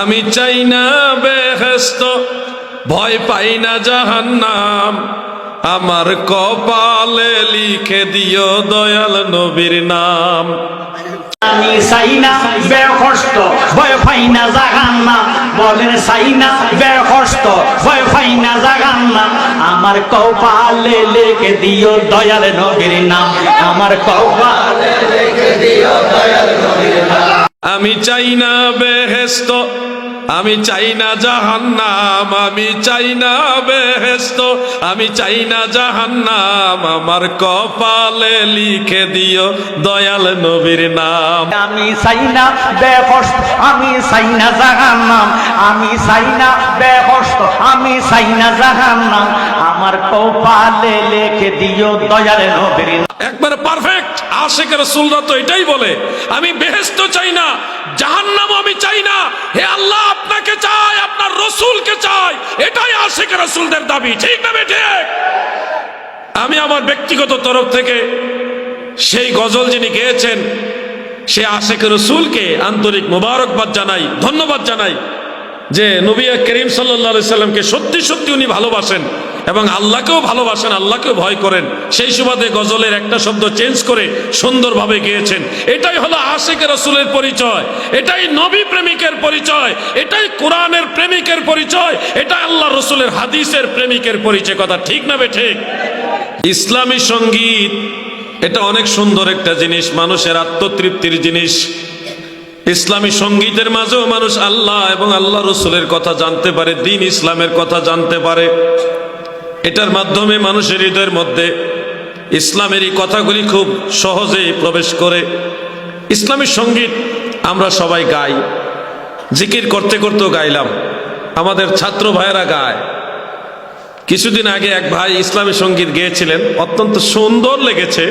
আমি চাই না বেহেস্ত ভয় পাই না জাহান্নাম। আমার কপালে লিখে দিও দয়াল নবীর নাম। আমি চাই না বেকষ্ট ভয় পাই না জাগান্না বলেন চাই না বেকষ্ট ভয় পাই না জাগান্না আমার কপালে লিখে দিও দয়াল নবীর নাম। আমার কপালে লেখে দিও দয়াল নবীর নাম। আমি চাই না বেহেস্ত আমি চাই না জাহান্নাম আমি চাই না বেহেস্ত আমি চাই না জাহান্নাম আমার কপালে লিখে দিও দয়াল নবীর নাম। আমি চাই না বেকষ্ট আমি চাই না জাহান্নাম আমি চাই না বেকষ্ট আমি চাই না জাহান্নাম আমার কপালে লেখে দিও দয়াল নবীর নাম। একবারে পারফেক্ট আশেখ রসুলরা তো এটাই বলে আমি বেহেস্ত চাই না জাহান্নাম আমি চাই না হে আল্লাহ! আপনাকে চাই, আপনার রসুলকে চাই। এটাই আশিক রসুলদের দাবি। ঠিক না ঠিক? আমি আমার ব্যক্তিগত তরফ থেকে সেই গজল যিনি গেয়েছেন, সে আশেখ রসুলকে আন্তরিক মোবারকবাদ জানাই, ধন্যবাদ জানাই। যে নবিয়া করিম সাল্লা সাল্লামকে সত্যি সত্যি উনি ভালোবাসেন এবং আল্লাহকেও ভালোবাসেন, আল্লাহকেও ভয় করেন, সেই সুবাদে গজলের একটা শব্দ চেঞ্জ করে সুন্দরভাবে গেয়েছেন। এটাই হলো আশেখ রসুলের পরিচয়, এটাই নবী প্রেমিকের পরিচয়, এটাই কোরআনের প্রেমিকের পরিচয়, এটা আল্লাহ রসুলের হাদিসের প্রেমিকের পরিচয়। কথা ঠিক না বে ঠিক ইসলামী সংগীত, এটা অনেক সুন্দর একটা জিনিস, মানুষের আত্মতৃপ্তির জিনিস। ইসলামী সঙ্গীতের মাঝেও মানুষ আল্লাহ এবং আল্লাহ রসুলের কথা জানতে পারে, দিন ইসলামের কথা জানতে পারে। এটার মাধ্যমে মানুষের হৃদয়ের মধ্যে ইসলামের এই কথাগুলি খুব সহজেই প্রবেশ করে। ইসলামী সংগীত আমরা সবাই গাই, জিকির করতে করতেও গাইলাম। আমাদের ছাত্র ভাইয়েরা গায়। কিছুদিন আগে এক ভাই ইসলামী সংগীত গেয়েছিলেন, অত্যন্ত সুন্দর লেগেছে।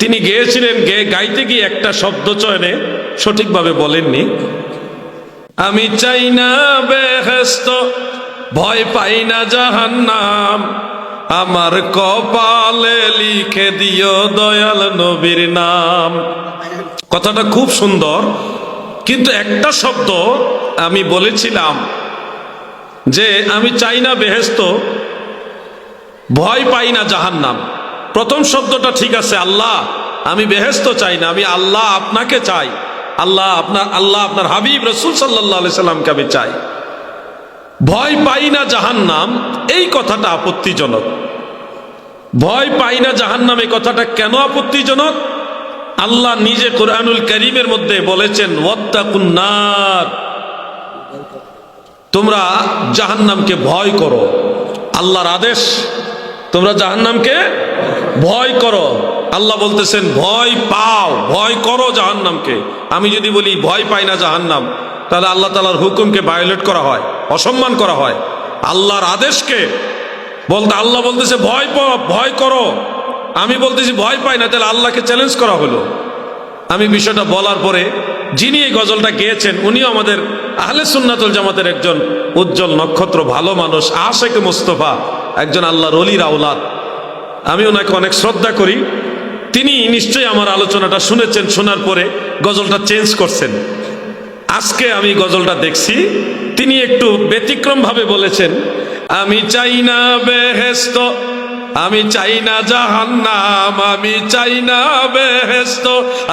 তিনি গেয়েছিলেন, গেয়ে গাইতে গিয়ে একটা শব্দ চয়নে সঠিকভাবে বলেননি। আমি চাই না বেহেস্ত ভয় পাই না জাহান্নাম। আমার কপালে লিখে দিও দয়াল নবীর নাম। কথাটা খুব সুন্দর, কিন্তু একটা শব্দ আমি বলেছিলাম যে আমি চাই না বেহেস্ত ভয় পাই না জাহান্নাম। প্রথম শব্দটা ঠিক আছে, আল্লাহ। আমি বেহেস্ত চাই না, আমি আল্লাহ আপনাকে চাই। আল্লাহ আপনার আল্লাহ আপনার হাবিব রসুল সাল্লাহ সাল্লামকে আমি চাই। ভয় পাই না জাহান্নাম, এই কথাটা আপত্তিজনক। ভয় পাই না জাহান্নাম, এই কথাটা কেন আপত্তিজনক? আল্লাহ নিজে কোরআনুল করিমের মধ্যে বলেছেন তোমরা জাহান্নামকে ভয় করো। আল্লাহর আদেশ, তোমরা জাহান্নামকে ভয় করো। আল্লাহ বলতেছেন, ভয় পাও, ভয় করো জাহান্নামকে। আমি যদি বলি, ভয় পাই না জাহান্নাম, তাহলে আল্লাহ তালার হুকুমকে ভায়োলেট করা হয়, অসম্মান করা হয়। আল্লাহর আদেশকে বলতে, আল্লাহ বলতেছে, ভয় পাও ভয় করো। আমি বলতেছি, ভয় পাই না, তাহলে আল্লাহকে চ্যালেঞ্জ করা হলো। আমি বিষয়টা বলার পরে, যিনি এই গজলটা গেয়েছেন, উনিও আমাদের আহলে সুন্নাতুল জামাতের একজন উজ্জ্বল নক্ষত্র, ভালো মানুষ আশেক মুস্তফা, একজন আল্লাহর অলির আওলাদ। আমি ওনাকে অনেক শ্রদ্ধা করি। তিনি নিশ্চয়ই আমার আলোচনাটা শুনেছেন, শোনার পরে গজলটা চেঞ্জ করছেন। আজকে আমি গজলটা দেখছি। তিনি একটু ব্যতিক্রমভাবে বলেছেন, আমি চাই না বেহেস্ত আমি চাই না জাহান্নাম, আমি চাই না বেহেস্ত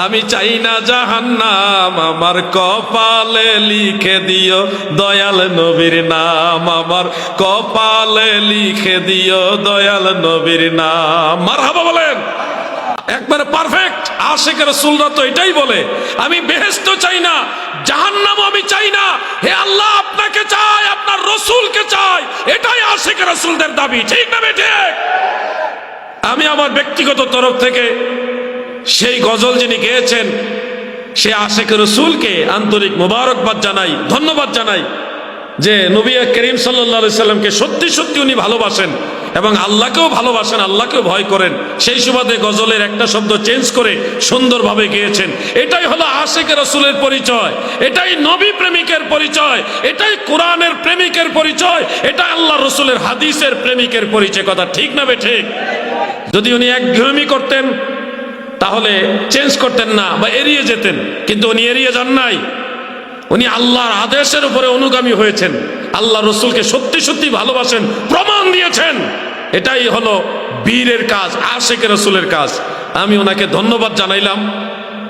আমি চাই না জাহান্নাম, আমার কপালে লিখে দিও দয়াল নবীর নাম, আমার কপালে লিখে দিও দয়াল নবীর নাম। মারহাবা বলেন। একবারে পারফেক্ট আশেখ রসুলরা তো এটাই বলে, আমি বেহেস্ত চাই না জাহান্নাম আমি চাই না, হে আল্লাহ আপনাকে চাই, আপনার রসুলকে চাই, এটাই আশেখ রসুলদের দাবি, ঠিক না বেঠে আমি আমার ব্যক্তিগত তরফ থেকে সেই গজল যিনি গেয়েছেন, সে আশেখ রসুলকে আন্তরিক মোবারকবাদ জানাই, ধন্যবাদ জানাই যে নবিয়া করিম সাল্লা সাল্লামকে সত্যি সত্যি উনি ভালোবাসেন এবং আল্লাহকেও ভালোবাসেন, আল্লাহকেও ভয় করেন। সেই সুবাদে গজলের একটা শব্দ চেঞ্জ করে সুন্দরভাবে গিয়েছেন। এটাই হলো আশেখ রসুলের পরিচয়। এটাই নবী প্রেমিকের পরিচয়। এটাই কোরআনের প্রেমিকের পরিচয়। এটা আল্লাহ রসুলের হাদিসের প্রেমিকের পরিচয়। কথা ঠিক না বে ঠিক? যদি উনি একঘেয়েমি করতেন, তাহলে চেঞ্জ করতেন না বা এড়িয়ে যেতেন। কিন্তু উনি এড়িয়ে যান নাই। উনি আল্লাহর আদেশের উপরে অনুগামী হয়েছেন। আল্লাহ রসুলকে সত্যি সত্যি ভালোবাসেন, প্রমাণ দিয়েছেন। এটাই হলো বীরের কাজ আশেখ রসুলের কাজ। আমি ওনাকে ধন্যবাদ জানাইলাম।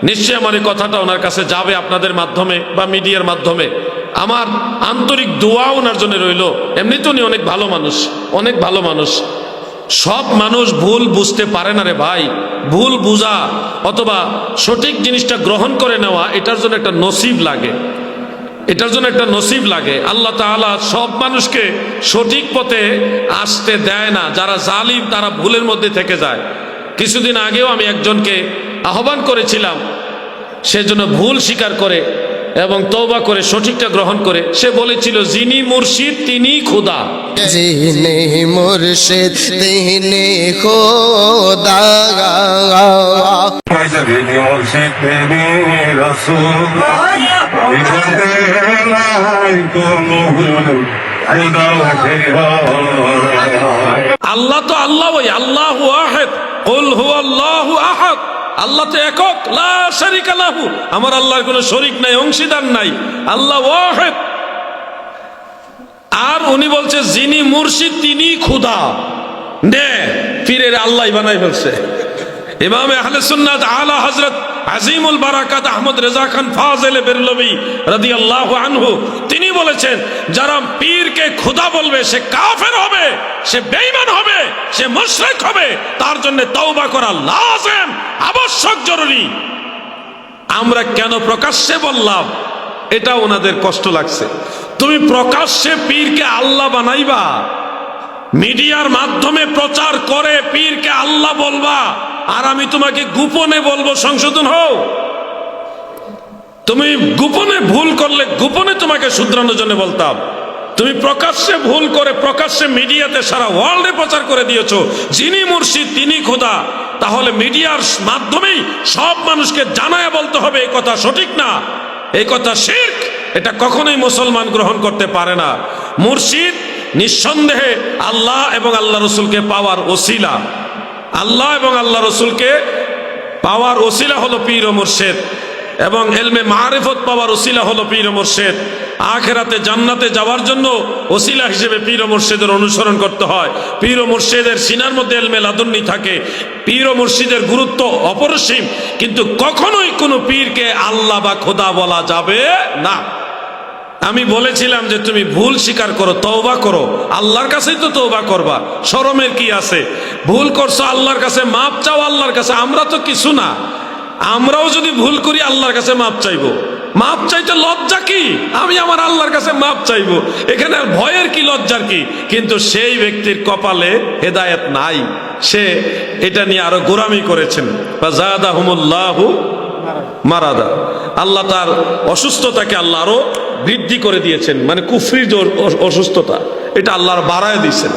নিশ্চয়ই আমার এই কথাটা ওনার কাছে যাবে আপনাদের মাধ্যমে বা মিডিয়ার মাধ্যমে। আমার আন্তরিক দোয়া ওনার জন্য রইল। এমনিতে উনি অনেক ভালো মানুষ, অনেক ভালো মানুষ। সব মানুষ ভুল বুঝতে পারে না রে ভাই। ভুল বুঝা অথবা সঠিক জিনিসটা গ্রহণ করে নেওয়া, এটার জন্য একটা নসিব লাগে। এটার জন্য একটা নসিব লাগে। আল্লাহ তাআলা সব মানুষকে সঠিক পথে আসতে দেয় না। যারা জালিম, তারা ভুলের মধ্যে থেকে যায়। কিছুদিন আগেও আমি একজনকে আহ্বান করেছিলাম সেজন্য ভুল স্বীকার করে। এবং তৌবা করে সঠিকটা গ্রহণ করে। সে বলেছিল যিনি মুর্শিদ তিনি খুদা। যিনি মুর্শিদ তিনি খোদা। আল্লাহ তো আল্লাহ ওই আল্লাহ আহেদ কুল হু আল্লাহু আহাদ। আল্লাহ তো একক, লা আমার আল্লাহর কোনো শরিক নাই, অংশীদার নাই। আল্লাহ আর উনি বলছে, যিনি মুর্শিদ তিনি খুদা নে, পীরের আল্লাহ বানাই ফেলছে। ইমাম আহলে সুন্নাত আলা হযরত আজিমুল বারাকাত আহমদ রেজা খান ফাজেলে বেরলবি রাদিয়াল্লাহু আনহু, তিনি বলেছেন, যারা পীরকে খোদা বলবে, সে কাফের হবে, সে বেঈমান হবে, সে মুশরিক হবে, তার জন্য তওবা করা লাজেম, আবশ্যক জরুরি। আমরা কেন প্রকাশ্যে বললাম? এটা ওনাদের কষ্ট লাগছে। তুমি প্রকাশ্যে পীরকে আল্লাহ বানাইবা, মিডিয়ার মাধ্যমে প্রচার করে পীরকে আল্লাহ বলবা আর আমি তোমাকে গোপনে বলব, সংশোধন হও। তুমি গোপনে ভুল করলে গোপনে তোমাকে শুধরানোর জন্য বলতাম। তুমি প্রকাশ্যে ভুল করে প্রকাশ্যে মিডিয়াতে সারা ওয়ার্ল্ডে প্রচার করে দিয়েছ। যিনি মুর্শিদ, তিনি খোদা। তাহলে মিডিয়ার মাধ্যমেই সব মানুষকে জানায় বলতে হবে, এই কথা সঠিক না? এই কথা শির্ক? এটা কখনোই মুসলমান গ্রহণ করতে পারে না। মুর্শিদ নিঃসন্দেহে আল্লাহ এবং আল্লাহ রসুলকে পাওয়ার ওসিলা। আল্লাহ এবং আল্লাহ রসুলকে পাওয়ার ওসিলা হলো পীর ও মুর্শেদ এবং এলমে মারিফত পাওয়ার ওসিলা হলো পীর ও মুর্শেদ। আখেরাতে জান্নাতে যাওয়ার জন্য ওসিলা হিসেবে পীর ও মুর্শেদের অনুসরণ করতে হয়। পীর ও মুর্শেদের সিনার মধ্যে এলমে লাদুন্নি থাকে। পীর ও মুর্শিদের গুরুত্ব অপরিসীম, কিন্তু কখনোই কোনো পীরকে আল্লাহ বা খোদা বলা যাবে না। আমি বলেছিলাম যে তুমি ভুল স্বীকার করো, তওবা করো। আল্লাহর কাছেই তো তওবা করবা। শরমের কি আছে? ভুল করছ আল্লাহর কাছে, মাপ চাও আল্লাহর কাছে। আমরা তো কিছু না। আমরাও যদি ভুল করি, আল্লাহর কাছে মাপ চাইব। মাপ চাইতে লজ্জা কি? আমি আমার আল্লাহর কাছে মাপ চাইব। এখানে আর ভয়ের কি, লজ্জার কি? কিন্তু সেই ব্যক্তির কপালে হেদায়েত নাই। সে এটা নিয়ে আরও গোরামি করেছেন। মারাদা। আল্লাহ তার অসুস্থতাকে আল্লাহ আরও বৃদ্ধি করে দিয়েছেন মানে অ- অসুস্থতা, এটা আল্লাহর বাড়ায় দিয়েছেন।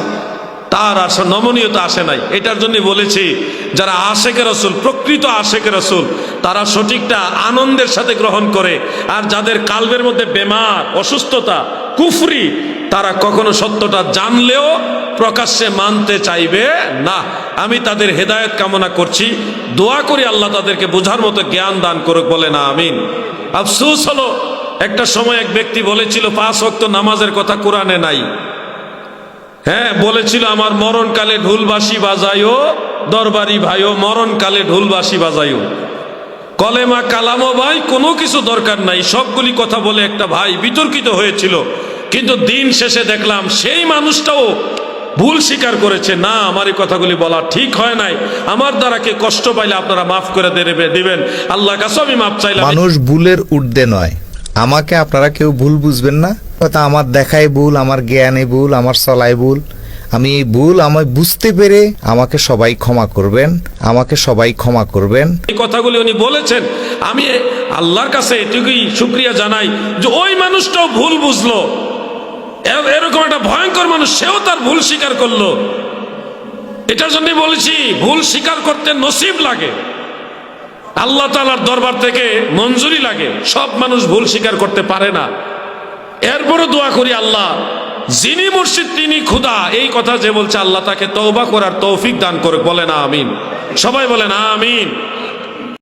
তার আর সে, নমনীয়তা আসে নাই। এটার জন্য বলেছি, যারা আশেকের রসুল, প্রকৃত আশেকের রসুল, তারা সঠিকটা আনন্দের সাথে গ্রহণ করে, আর যাদের কালবের মধ্যে বেমার, অসুস্থতা, কুফরি, তারা কখনো সত্যটা জানলেও প্রকাশ্যে মানতে চাইবে না। আমি তাদের হেদায়ত কামনা করছি। দোয়া করি আল্লাহ তাদেরকে বোঝার মতো জ্ঞান দান করুক বলে না আমিন। আফসুস হলো একটা সময় এক ব্যক্তি বলেছিল, পাঁচ ওয়াক্ত নামাজের কথা কোরআনে নাই। হ্যাঁ বলেছিল, আমার মরণকালে ঢুলবাসি বাজাইও, দরবারি ভাইও, মরণকালে ঢুলবাসি বাজাইও। কলেমা কালামো ভাই, কোনো কিছু দরকার নাই। সবগুলি কথা বলে একটা ভাই বিতর্কিত হয়েছিল। কিন্তু দিন শেষে দেখলাম, সেই মানুষটাও ভুল স্বীকার করেছে, না, আমার এই কথাগুলি বলা ঠিক হয় নাই। আমার দ্বারা কে কষ্ট পাইলে আপনারা মাফ করে দেবে, দিবেন। আল্লাহ কাছে আমি মাফ চাইলাম। মানুষ ভুলের ঊর্ধ্বে নয়। আমাকে আপনারা কেউ ভুল বুঝবেন না। হয়তো আমার দেখাই ভুল, আমার জ্ঞানে ভুল, আমার চলাই ভুল। আমি এই ভুল আমায় বুঝতে পেরে আমাকে সবাই ক্ষমা করবেন, আমাকে সবাই ক্ষমা করবেন। এই কথাগুলি উনি বলেছেন। আমি আল্লাহর কাছে এটুকুই শুক্রিয়া জানাই যে ওই মানুষটাও ভুল বুঝলো। এরকম একটা ভয়ঙ্কর মানুষ, সেও তার ভুল স্বীকার করল। এটার জন্য বলেছি, ভুল স্বীকার করতে নসিব লাগে। আল্লাহ তালার দরবার থেকে মঞ্জুরি লাগে। সব মানুষ ভুল স্বীকার করতে পারে না। এরপরও দোয়া করি আল্লাহ, যিনি মুর্শিদ, তিনি খুদা। এই কথা যে বলছে আল্লাহ, তাকে তৌবা করার তৌফিক দান করে বলে না আমিন। সবাই বলে না আমিন।